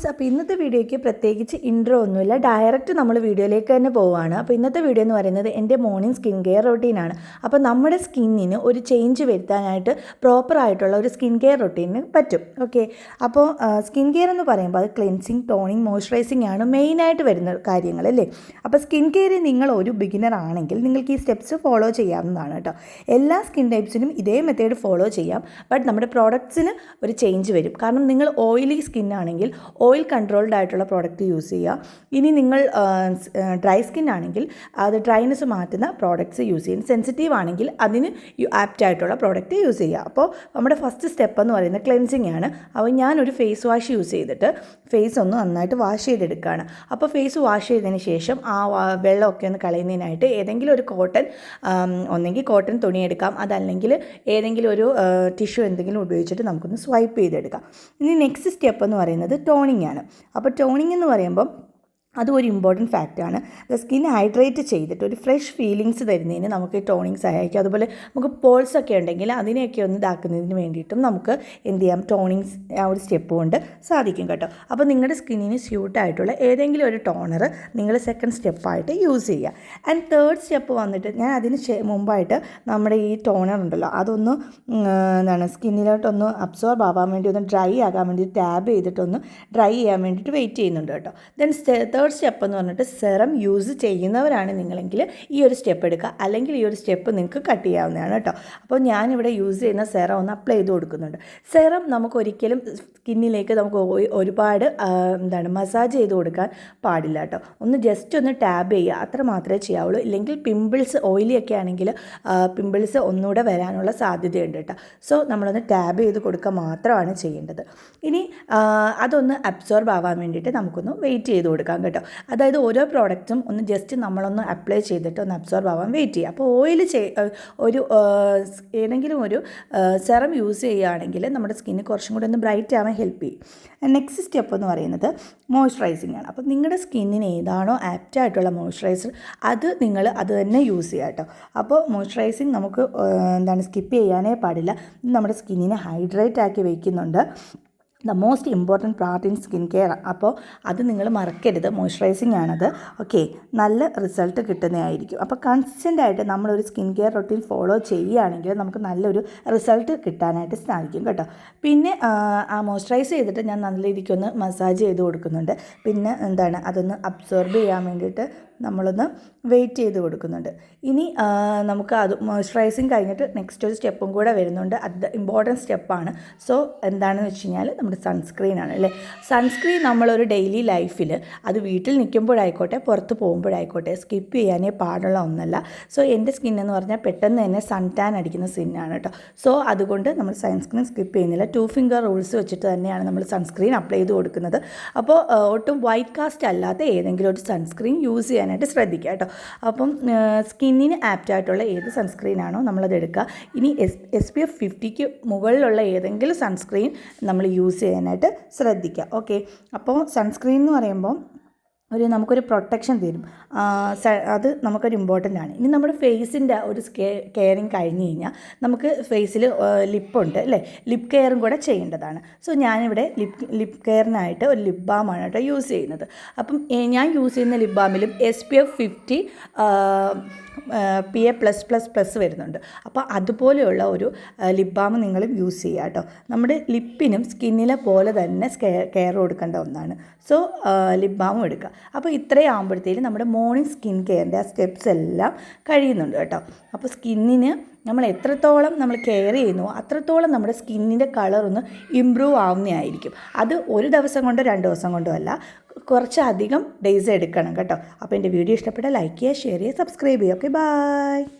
Friends അപ്പോൾ ഇന്നത്തെ വീഡിയോയ്ക്ക് പ്രത്യേകിച്ച് ഇൻട്രോ ഒന്നുമില്ല. ഡയറക്റ്റ് നമ്മൾ വീഡിയോയിലേക്ക് തന്നെ പോവുകയാണ് അപ്പോൾ ഇന്നത്തെ വീഡിയോ എന്ന് പറയുന്നത് എന്റെ മോർണിംഗ് സ്കിൻ കെയർ റൊട്ടീനാണ് അപ്പോൾ നമ്മുടെ സ്കിന്നിന് ഒരു ചേഞ്ച് വരുത്താനായിട്ട് പ്രോപ്പറായിട്ടുള്ള ഒരു സ്കിൻ കെയർ റൊട്ടീന് പറ്റും. ഓക്കെ അപ്പോൾ സ്കിൻ കെയർ എന്ന് പറയുമ്പോൾ അത് ക്ലെൻസിങ് ടോണിങ് മോയ്സ്ചറൈസിങ് ആണ് മെയിനായിട്ട് വരുന്ന കാര്യങ്ങൾ അല്ലേ? അപ്പോൾ സ്കിൻ കെയറിൽ നിങ്ങൾ ഒരു ബിഗിനർ ആണെങ്കിൽ നിങ്ങൾക്ക് ഈ സ്റ്റെപ്സ് ഫോളോ ചെയ്യാവുന്നതാണ് കേട്ടോ. എല്ലാ സ്കിൻ ടൈപ്സിനും ഇതേ മെത്തേഡ് ഫോളോ ചെയ്യാം. ബട്ട് നമ്മുടെ പ്രോഡക്ട്സിന് ഒരു ചേഞ്ച് വരും. കാരണം നിങ്ങൾ ഓയിലി സ്കിൻ ആണെങ്കിൽ ഓയിൽ കൺട്രോൾഡ് ആയിട്ടുള്ള പ്രോഡക്റ്റ് യൂസ് ചെയ്യുക. ഇനി നിങ്ങൾ ഡ്രൈ സ്കിൻ ആണെങ്കിൽ അത് ഡ്രൈനെസ് മാറ്റുന്ന പ്രോഡക്റ്റ്സ് യൂസ് ചെയ്യും സെൻസിറ്റീവ് ആണെങ്കിൽ അതിന് ആപ്റ്റ് ആയിട്ടുള്ള പ്രോഡക്റ്റ് യൂസ് ചെയ്യുക. അപ്പോൾ നമ്മുടെ ഫസ്റ്റ് സ്റ്റെപ്പ് എന്ന് പറയുന്നത് ക്ലെൻസിങ് ആണ്. അപ്പോൾ ഞാനൊരു ഫേസ് വാഷ് യൂസ് ചെയ്തിട്ട് ഫേസ് ഒന്ന് നന്നായിട്ട് വാഷ് ചെയ്തെടുക്കുകയാണ്. അപ്പോൾ ഫേസ് വാഷ് ചെയ്തതിന് ശേഷം ആ വെള്ളമൊക്കെ ഒന്ന് കളയുന്നതിനായിട്ട് ഏതെങ്കിലും ഒരു കോട്ടൺ ഒന്നെങ്കിൽ കോട്ടൺ തുണി എടുക്കാം. അതല്ലെങ്കിൽ ഏതെങ്കിലും ഒരു ടിഷ്യൂ എന്തെങ്കിലും ഉപയോഗിച്ചിട്ട് നമുക്കൊന്ന് സ്വൈപ്പ് ചെയ്തെടുക്കാം. ഇനി നെക്സ്റ്റ് സ്റ്റെപ്പ് എന്ന് പറയുന്നത് ടോണിങ് ആണ്. അപ്പോൾ ടോണിങ് എന്ന് പറയുമ്പം അതും ഒരു ഇമ്പോർട്ടന്റ് ഫാക്റ്റാണ് സ്കിൻ ഹൈഡ്രേറ്റ് ചെയ്തിട്ട് ഒരു ഫ്രഷ് ഫീലിങ്സ് തരുന്നതിന് നമുക്ക് ടോണിങ് സഹായിക്കും. അതുപോലെ നമുക്ക് പോൾസ് ഒക്കെ ഉണ്ടെങ്കിൽ അതിനെയൊക്കെ ഒന്ന് ഇതാക്കുന്നതിന് വേണ്ടിയിട്ടും നമുക്ക് എന്ത് ചെയ്യാം? ടോണിങ്സ് ആ ഒരു സ്റ്റെപ്പ് കൊണ്ട് സാധിക്കും കേട്ടോ. അപ്പോൾ നിങ്ങളുടെ സ്കിന്നിന് സ്യൂട്ടായിട്ടുള്ള ഏതെങ്കിലും ഒരു ടോണർ നിങ്ങൾ സെക്കൻഡ് സ്റ്റെപ്പായിട്ട് യൂസ് ചെയ്യുക. ആൻഡ് തേർഡ് സ്റ്റെപ്പ് വന്നിട്ട് ഞാൻ അതിന് മുമ്പായിട്ട് നമ്മുടെ ഈ ടോണർ ഉണ്ടല്ലോ അതൊന്ന് എന്താണ് സ്കിന്നിലോട്ടൊന്ന് അബ്സോർബ് ആവാൻ വേണ്ടി ഒന്ന് ഡ്രൈ ആകാൻ വേണ്ടി ടാബ് ചെയ്തിട്ടൊന്ന് ഡ്രൈ ചെയ്യാൻ വേണ്ടിയിട്ട് വെയിറ്റ് ചെയ്യുന്നുണ്ട് കേട്ടോ. ദെൻ തേർഡ് സ്റ്റെപ്പ് എന്ന് പറഞ്ഞിട്ട് സെറം യൂസ് ചെയ്യുന്നവരാണ് നിങ്ങളെങ്കിൽ ഈ ഒരു സ്റ്റെപ്പ് എടുക്കുക. അല്ലെങ്കിൽ ഈ ഒരു സ്റ്റെപ്പ് നിങ്ങൾക്ക് കട്ട് ചെയ്യാവുന്നതാണ് കേട്ടോ. അപ്പോൾ ഞാനിവിടെ യൂസ് ചെയ്യുന്ന സെറം ഒന്ന് അപ്ലൈ ചെയ്ത് കൊടുക്കുന്നുണ്ട്. സെറം നമുക്ക് ഒരിക്കലും സ്കിന്നിലേക്ക് നമുക്ക് ഒരുപാട് എന്താണ് മസാജ് ചെയ്ത് കൊടുക്കാൻ പാടില്ല കേട്ടോ. ഒന്ന് ജസ്റ്റ് ഒന്ന് ടാബ് ചെയ്യുക. അത്ര മാത്രമേ ചെയ്യാവുള്ളൂ. ഇല്ലെങ്കിൽ പിമ്പിൾസ് ഓയിലി ഒക്കെ ആണെങ്കിൽ പിമ്പിൾസ് ഒന്നുകൂടെ വരാനുള്ള സാധ്യതയുണ്ട് കേട്ടോ. സോ നമ്മളൊന്ന് ടാബ് ചെയ്ത് കൊടുക്കുക മാത്രമാണ് ചെയ്യേണ്ടത്. ഇനി അതൊന്ന് അബ്സോർബ് ആവാൻ വേണ്ടിയിട്ട് നമുക്കൊന്ന് വെയിറ്റ് ചെയ്ത് കൊടുക്കാം കേട്ടോ. അതായത് ഓരോ പ്രോഡക്റ്റും ഒന്ന് ജസ്റ്റ് നമ്മളൊന്ന് അപ്ലൈ ചെയ്തിട്ട് ഒന്ന് അബ്സോർബ് ആവാൻ വെയിറ്റ് ചെയ്യുക. അപ്പോൾ ഓയിൽ ഒരു ഏതെങ്കിലും ഒരു സെറം യൂസ് ചെയ്യുകയാണെങ്കിൽ നമ്മുടെ സ്കിന്ന് കുറച്ചും കൂടി ഒന്ന് ബ്രൈറ്റ് ആവാൻ ഹെൽപ്പ് ചെയ്യും. നെക്സ്റ്റ് സ്റ്റെപ്പ് എന്ന് പറയുന്നത് മോയ്സ്ചറൈസിങ് ആണ്. അപ്പോൾ നിങ്ങളുടെ സ്കിന്നിന് ഏതാണോ ആപ്റ്റ് ആയിട്ടുള്ള മോയ്സ്ചറൈസർ അത് നിങ്ങൾ അത് തന്നെ യൂസ് ചെയ്യുക കേട്ടോ. അപ്പോൾ മോയ്സ്ചറൈസിങ് നമുക്ക് എന്താണ് സ്കിപ്പ് ചെയ്യാനേ പാടില്ല. നമ്മുടെ സ്കിന്നിനെ ഹൈഡ്രേറ്റ് ആക്കി വയ്ക്കുന്നുണ്ട് the most important part in skin care അപ്പോൾ അത് നിങ്ങൾ മറക്കരുത്. മോയ്സ്ചറൈസിങ് ആണത്. ഓക്കെ നല്ല റിസൾട്ട് കിട്ടുന്നതായിരിക്കും. അപ്പോൾ കൺസിസ്റ്റന്റ് ആയിട്ട് നമ്മളൊരു സ്കിൻ കെയർ റൊട്ടീൻ ഫോളോ ചെയ്യുകയാണെങ്കിൽ നമുക്ക് നല്ലൊരു റിസൾട്ട് കിട്ടാനായിട്ട് സാധിക്കും കേട്ടോ. പിന്നെ ആ മോയ്സ്ചറൈസ് ചെയ്തിട്ട് ഞാൻ നല്ല രീതിക്കൊന്ന് മസാജ് ചെയ്ത് കൊടുക്കുന്നുണ്ട്. പിന്നെ എന്താണ്? അതൊന്ന് അബ്സോർബ് ചെയ്യാൻ വേണ്ടിയിട്ട് നമ്മളൊന്ന് വെയിറ്റ് ചെയ്ത് കൊടുക്കുന്നുണ്ട്. ഇനി നമുക്ക് അത് മോയ്സ്ചറൈസിങ് കഴിഞ്ഞിട്ട് നെക്സ്റ്റ് ഒരു സ്റ്റെപ്പും കൂടെ വരുന്നുണ്ട്. അത് ഇമ്പോർട്ടന്റ് സ്റ്റെപ്പാണ് സോ എന്താണെന്ന് വെച്ച് കഴിഞ്ഞാൽ നമ്മുടെ സൺസ്ക്രീനാണ് അല്ലേ? സൺസ്ക്രീൻ നമ്മളൊരു ഡെയിലി ലൈഫിൽ അത് വീട്ടിൽ നിൽക്കുമ്പോഴായിക്കോട്ടെ പുറത്ത് പോകുമ്പോഴായിക്കോട്ടെ സ്കിപ്പ് ചെയ്യാനേ പാടുള്ള ഒന്നല്ല. സോ എന്റെ സ്കിൻ എന്ന് പറഞ്ഞാൽ പെട്ടെന്ന് തന്നെ സൺ ടാൻ അടിക്കുന്ന സ്കിന്നാണ് കേട്ടോ. സോ അതുകൊണ്ട് നമ്മൾ സൺസ്ക്രീൻ സ്കിപ്പ് ചെയ്യുന്നില്ല. ടു ഫിംഗർ റൂൾസ് വെച്ചിട്ട് തന്നെയാണ് നമ്മൾ സൺസ്ക്രീൻ അപ്ലൈ ചെയ്ത് കൊടുക്കുന്നത്. അപ്പോൾ ഒട്ടും വൈറ്റ് കാസ്റ്റ് അല്ലാത്ത ഏതെങ്കിലും ഒരു സൺസ്ക്രീൻ യൂസ് ചെയ്യാനായിട്ട് ശ്രദ്ധിക്കുക കേട്ടോ. അപ്പം സ്കിന്നിന് ആപ്റ്റ് ആയിട്ടുള്ള ഏത് സൺസ്ക്രീനാണോ നമ്മളത് എടുക്കുക. ഇനി എസ് എസ് പി എഫ് ഫിഫ്റ്റിക്ക് മുകളിലുള്ള ഏതെങ്കിലും സൺസ്ക്രീൻ നമ്മൾ യൂസ് ചെയ്യാനായിട്ട് ശ്രദ്ധിക്കുക. ഓക്കെ അപ്പോൾ സൺസ്ക്രീൻ എന്ന് പറയുമ്പോൾ ഒരു നമുക്കൊരു പ്രൊട്ടക്ഷൻ തരും. അത് നമുക്കൊരു ഇമ്പോർട്ടന്റ് ആണ്. ഇനി നമ്മുടെ ഫേസിന്റെ ഒരു കെയറിങ് കഴിഞ്ഞ് കഴിഞ്ഞാൽ നമുക്ക് ഫേസിൽ ലിപ്പുണ്ട് അല്ലേ? ലിപ് കെയറും കൂടെ ചെയ്യേണ്ടതാണ്. സോ ഞാനിവിടെ ലിപ് ലിപ് കെയറിനായിട്ട് ഒരു ലിപ് ബാമാണ് കേട്ടോ യൂസ് ചെയ്യുന്നത്. അപ്പം ഞാൻ യൂസ് ചെയ്യുന്ന lip ബാമിലും S P F fifty P A plus plus plus വരുന്നുണ്ട്. അപ്പോൾ അതുപോലെയുള്ള ഒരു ലിപ് ബാം നിങ്ങളും യൂസ് ചെയ്യുക കേട്ടോ. നമ്മുടെ ലിപ്പിനും സ്കിന്നിലെ പോലെ തന്നെ കെയർ കൊടുക്കേണ്ട ഒന്നാണ്. സോ ലിപ് ബാമും എടുക്കുക. അപ്പോൾ ഇത്രയും ആകുമ്പോഴത്തേക്കും നമ്മുടെ മോർണിംഗ് സ്കിൻ കെയറിന്റെ ആ സ്റ്റെപ്സ് എല്ലാം കഴിയുന്നുണ്ട് കേട്ടോ. അപ്പോൾ സ്കിന്നിന് നമ്മൾ എത്രത്തോളം നമ്മൾ കെയർ ചെയ്യുന്നു അത്രത്തോളം നമ്മുടെ സ്കിന്നിന്റെ കളർ ഒന്ന് ഇമ്പ്രൂവ് ആവുന്നതായിരിക്കും. അത് ഒരു ദിവസം കൊണ്ടോ രണ്ട് ദിവസം കൊണ്ടോ അല്ല കുറച്ചധികം ഡേയ്സ് എടുക്കണം കേട്ടോ. അപ്പോൾ എന്റെ വീഡിയോ ഇഷ്ടപ്പെട്ടാൽ ലൈക്ക് ചെയ്യുക ഷെയർ ചെയ്യുക സബ്സ്ക്രൈബ് ചെയ്യുക. Okay bye